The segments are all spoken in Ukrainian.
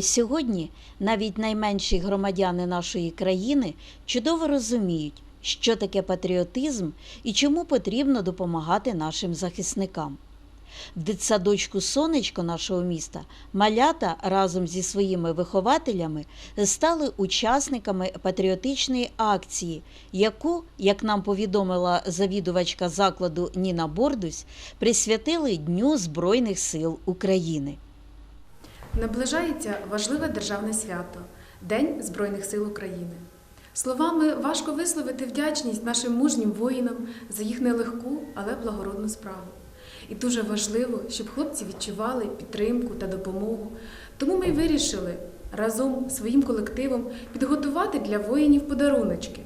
Сьогодні навіть найменші громадяни нашої країни чудово розуміють, що таке патріотизм і чому потрібно допомагати нашим захисникам. В дитсадочку Сонечко нашого міста малята разом зі своїми вихователями стали учасниками патріотичної акції, яку, як нам повідомила завідувачка закладу Ніна Бордусь, присвятили Дню Збройних сил України. Наближається важливе державне свято День Збройних сил України. Словами важко висловити вдячність нашим мужнім воїнам за їх нелегку, але благородну справу. І дуже важливо, щоб хлопці відчували підтримку та допомогу. Тому ми вирішили разом своїм колективом підготувати для воїнів подаруночки.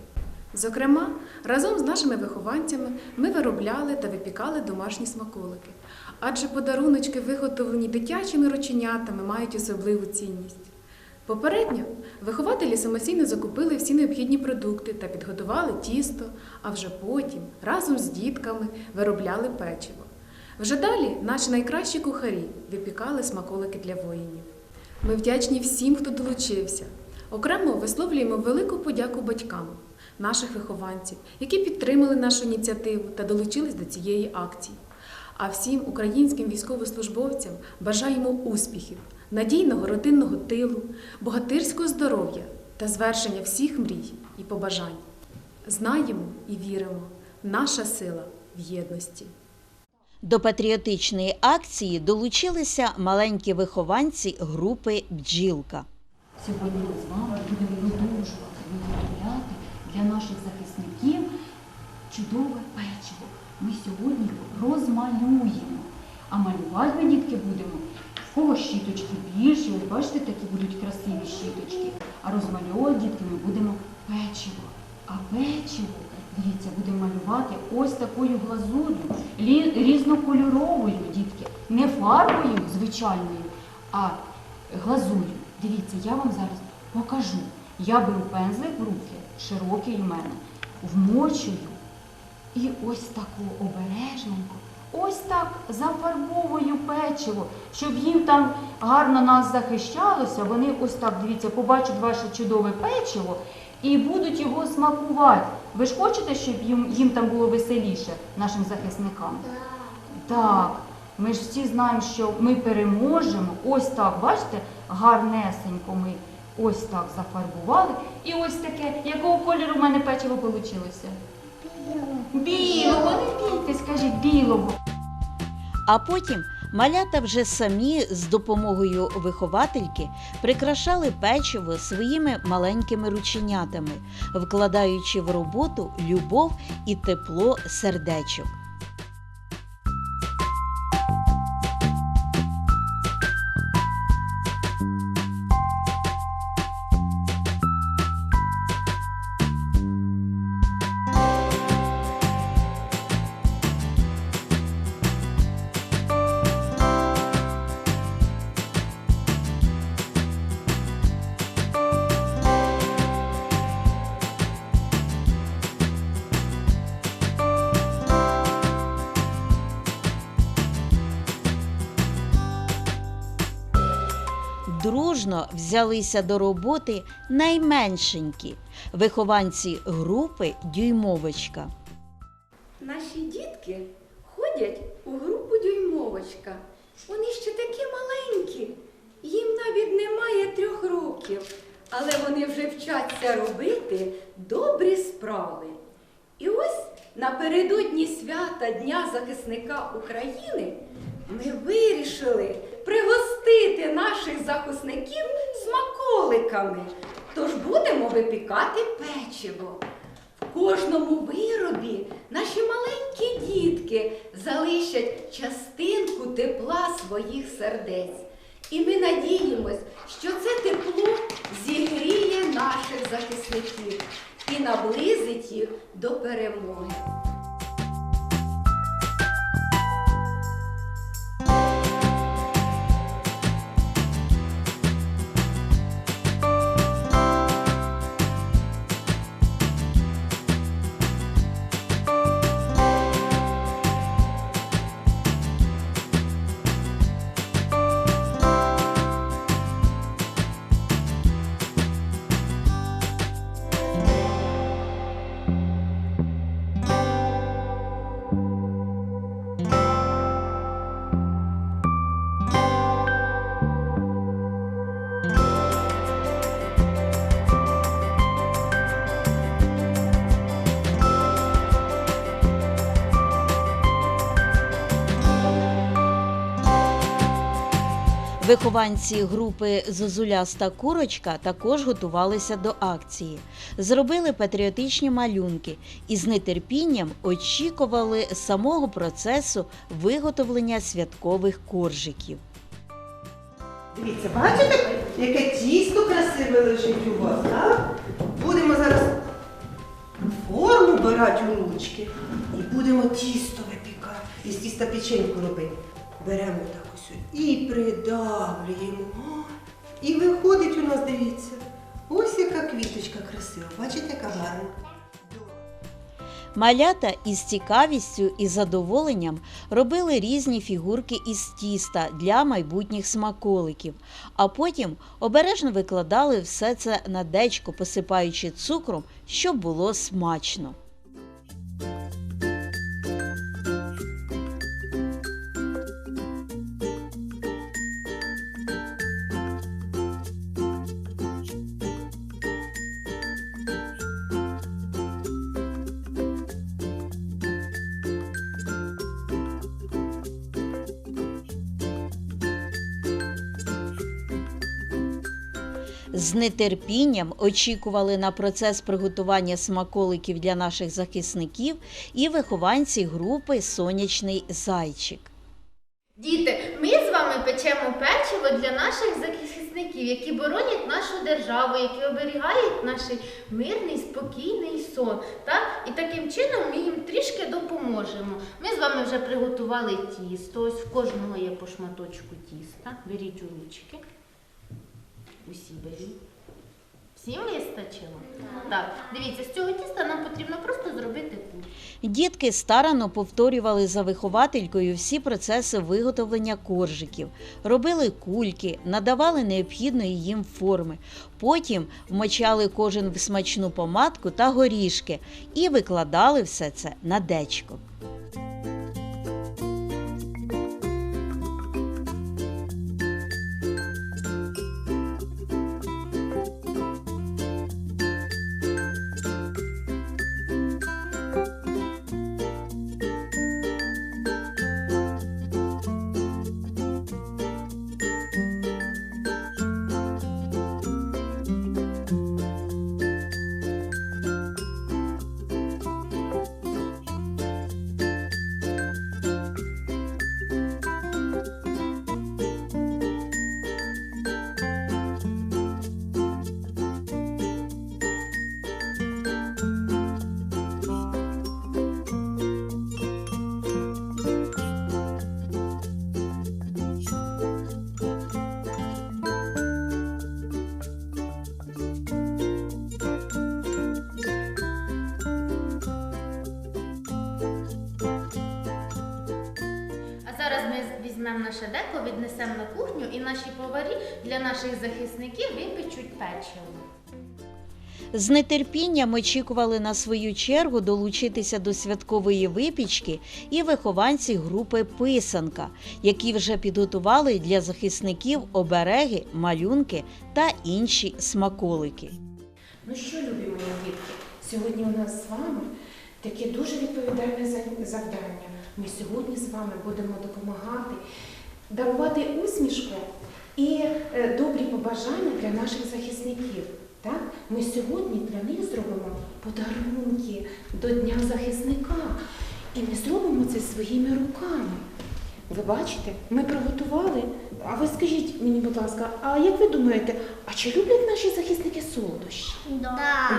Зокрема, разом з нашими вихованцями ми виробляли та випікали домашні смаколики. Адже подаруночки, виготовлені дитячими рученятами, мають особливу цінність. Попередньо вихователі самостійно закупили всі необхідні продукти та підготували тісто, а вже потім разом з дітками виробляли печиво. Вже далі наші найкращі кухарі випікали смаколики для воїнів. Ми вдячні всім, хто долучився. Окремо висловлюємо велику подяку батькам, наших вихованців, які підтримали нашу ініціативу та долучились до цієї акції. А всім українським військовослужбовцям бажаємо успіхів, надійного родинного тилу, богатирського здоров'я та звершення всіх мрій і побажань. Знаємо і віримо, наша сила в єдності. До патріотичної акції долучилися маленькі вихованці групи Бджілка. Сьогодні ми з вами будемо продовжувати наших захисників чудове печиво. Ми сьогодні розмалюємо. А малювати ми, дітки, будемо. В кого щіточки більші, ось бачите, такі будуть красиві щіточки. А розмальовувати, дітки, ми будемо печиво. А печиво, дивіться, будемо малювати ось такою глазур'ю, різнокольоровою, дітки. Не фарбою звичайною, а глазур'ю. Дивіться, я вам зараз покажу. Я беру пензлик в руки, широкий у мене, вмочую і ось таку обережненько, ось так зафарбовую печиво, щоб їм там гарно нас захищалося. Вони ось так, дивіться, побачать ваше чудове печиво і будуть його смакувати. Ви ж хочете, щоб їм, їм там було веселіше, нашим захисникам? Так, ми ж всі знаємо, що ми переможемо. Ось так, бачите, гарнесенько ми ось так зафарбували. І ось таке, якого кольору в мене печиво вийшло? Білого, не бійте, скажіть, білого. А потім малята вже самі з допомогою виховательки прикрашали печиво своїми маленькими рученятами, вкладаючи в роботу любов і тепло сердечок. Дружно взялися до роботи найменшенькі вихованці групи Дюймовочка. Наші дітки ходять у групу дюймовочка. Вони ще такі маленькі, їм навіть немає трьох років, але вони вже вчаться робити добрі справи. І ось напередодні свята Дня захисника України ми вирішили пригостити наших захисників смаколиками. Тож будемо випікати печиво. В кожному виробі наші маленькі дітки залишать частинку тепла своїх сердець. І ми надіємось, що це тепло зігріє наших захисників і наблизить їх до перемоги. Вихованці групи Зозуляста курочка також готувалися до акції, зробили патріотичні малюнки і з нетерпінням очікували самого процесу виготовлення святкових коржиків. Дивіться, бачите, яке тісто красиве лежить у вас, так? Будемо зараз форму брати у ручки і будемо тісто випікати. І з тіста печеньку робити. Беремо так і придавлюємо. І виходить у нас, дивіться, ось яка квіточка красива. Бачите, яка гарна. Малята із цікавістю і задоволенням робили різні фігурки із тіста для майбутніх смаколиків, а потім обережно викладали все це на дечко, посипаючи цукром, щоб було смачно. З нетерпінням очікували на процес приготування смаколиків для наших захисників і вихованці групи Сонячний зайчик. Діти, ми з вами печемо печиво для наших захисників, які боронять нашу державу, які оберігають наш мирний, спокійний сон. Так? І таким чином ми їм трішки допоможемо. Ми з вами вже приготували тісто. Ось в кожного є по шматочку тіста. Беріть у ручки. Усі беріть. Всім вистачило? Так. Дивіться, з цього тіста нам потрібно просто зробити кульку. Дітки старано повторювали за вихователькою всі процеси виготовлення коржиків, робили кульки, надавали необхідної їм форми. Потім вмочали кожен в смачну помадку та горішки і викладали все це на дечко. Візьмемо наше деко, віднесемо на кухню і наші поварі для наших захисників випечуть печиво. З нетерпінням очікували на свою чергу долучитися до святкової випічки і вихованці групи Писанка, які вже підготували для захисників обереги, малюнки та інші смаколики. Ну що, любі мої дітки, сьогодні у нас з вами таке дуже відповідальне завдання. Ми сьогодні з вами будемо допомагати дарувати усмішку і е, добрі побажання для наших захисників. Так? Ми сьогодні для них зробимо подарунки до Дня захисника. І ми зробимо це своїми руками. Ви бачите, ми приготували. А ви скажіть мені, будь ласка, а як ви думаєте, а чи люблять наші захисники солодощі?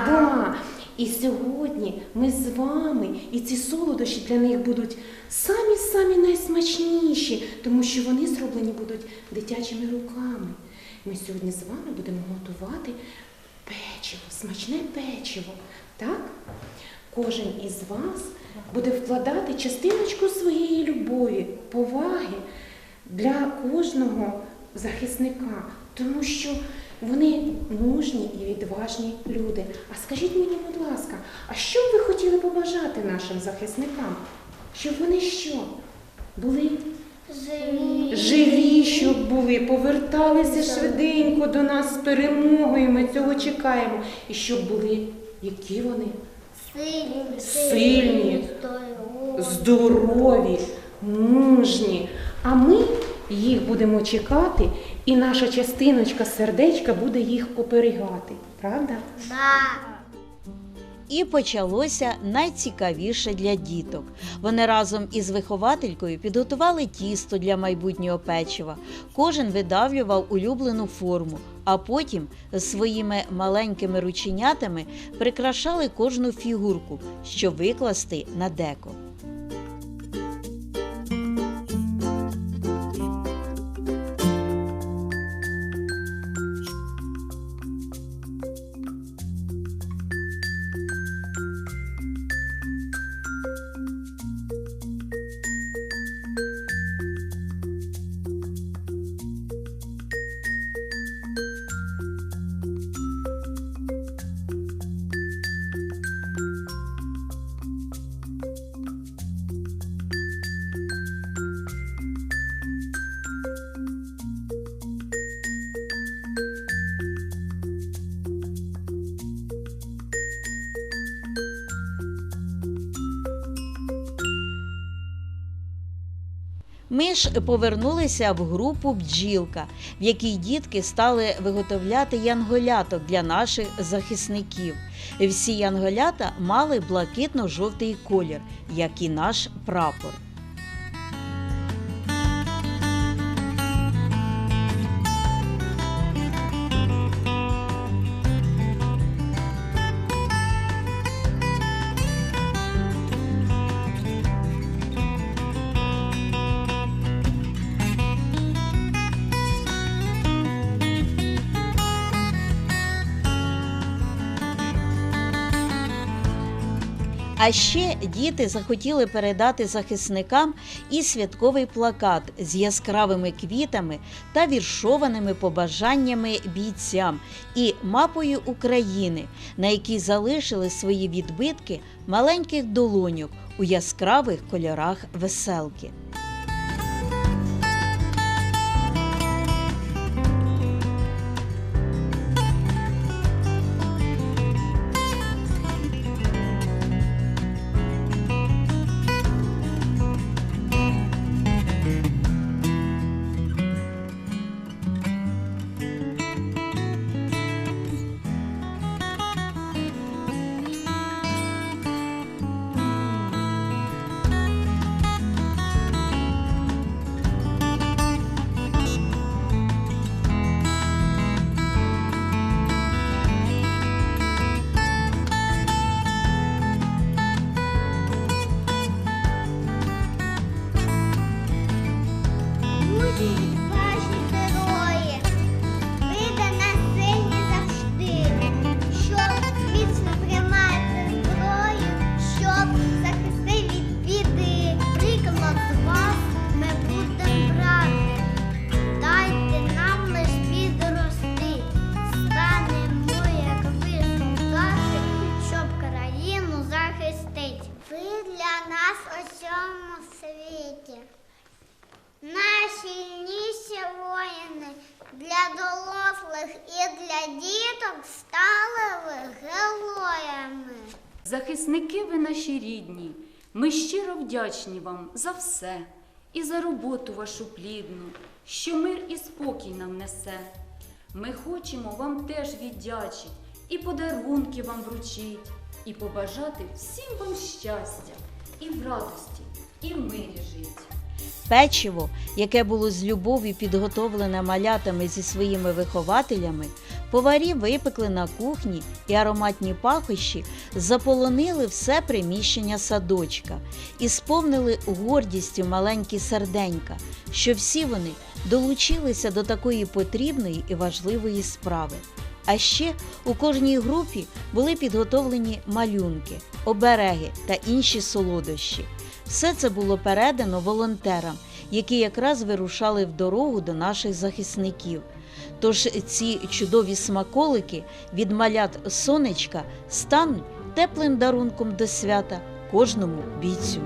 Да. І сьогодні ми з вами, і ці солодощі для них будуть самі-самі найсмачніші, тому що вони зроблені будуть дитячими руками. Ми сьогодні з вами будемо готувати печиво, смачне печиво. Так? Кожен із вас буде вкладати частиночку своєї любові, поваги для кожного захисника, тому що вони мужні і відважні люди. А скажіть мені, будь ласка, а що б ви хотіли побажати нашим захисникам? Щоб вони що? Були Живі. живі, щоб були, поверталися швиденько до нас з перемогою. Ми цього чекаємо. І щоб були, які вони Сильні, Сильні. здорові, мужні. А ми їх будемо чекати І наша частиночка сердечка буде їх оберігати, правда? І почалося найцікавіше для діток. Вони разом із вихователькою підготували тісто для майбутнього печива. Кожен видавлював улюблену форму, а потім своїми маленькими рученятами прикрашали кожну фігурку, щоб викласти на деко. Ми ж повернулися в групу бджілка, в якій дітки стали виготовляти янголяток для наших захисників. Всі янголята мали блакитно-жовтий колір, як і наш прапор. А ще діти захотіли передати захисникам і святковий плакат з яскравими квітами та віршованими побажаннями бійцям і мапою України, на якій залишили свої відбитки маленьких долоньок у яскравих кольорах веселки. У цьому світі. Найсильніші воїни для дорослих і для діток стали героями. Захисники ви наші рідні, ми щиро вдячні вам за все і за роботу вашу плідну, що мир і спокій нам несе. Ми хочемо вам теж віддячить і подарунки вам вручить, і побажати всім вам щастя, і в радості, і в мирі жить. Печиво, яке було з любов'ю підготовлене малятами зі своїми вихователями, поварі випекли на кухні і ароматні пахощі заполонили все приміщення садочка і сповнили гордістю маленькі серденька, що всі вони долучилися до такої потрібної і важливої справи. А ще у кожній групі були підготовлені малюнки, обереги та інші солодощі. Все це було передано волонтерам, які якраз вирушали в дорогу до наших захисників. Тож ці чудові смаколики від малят сонечка стануть теплим дарунком до свята кожному бійцю.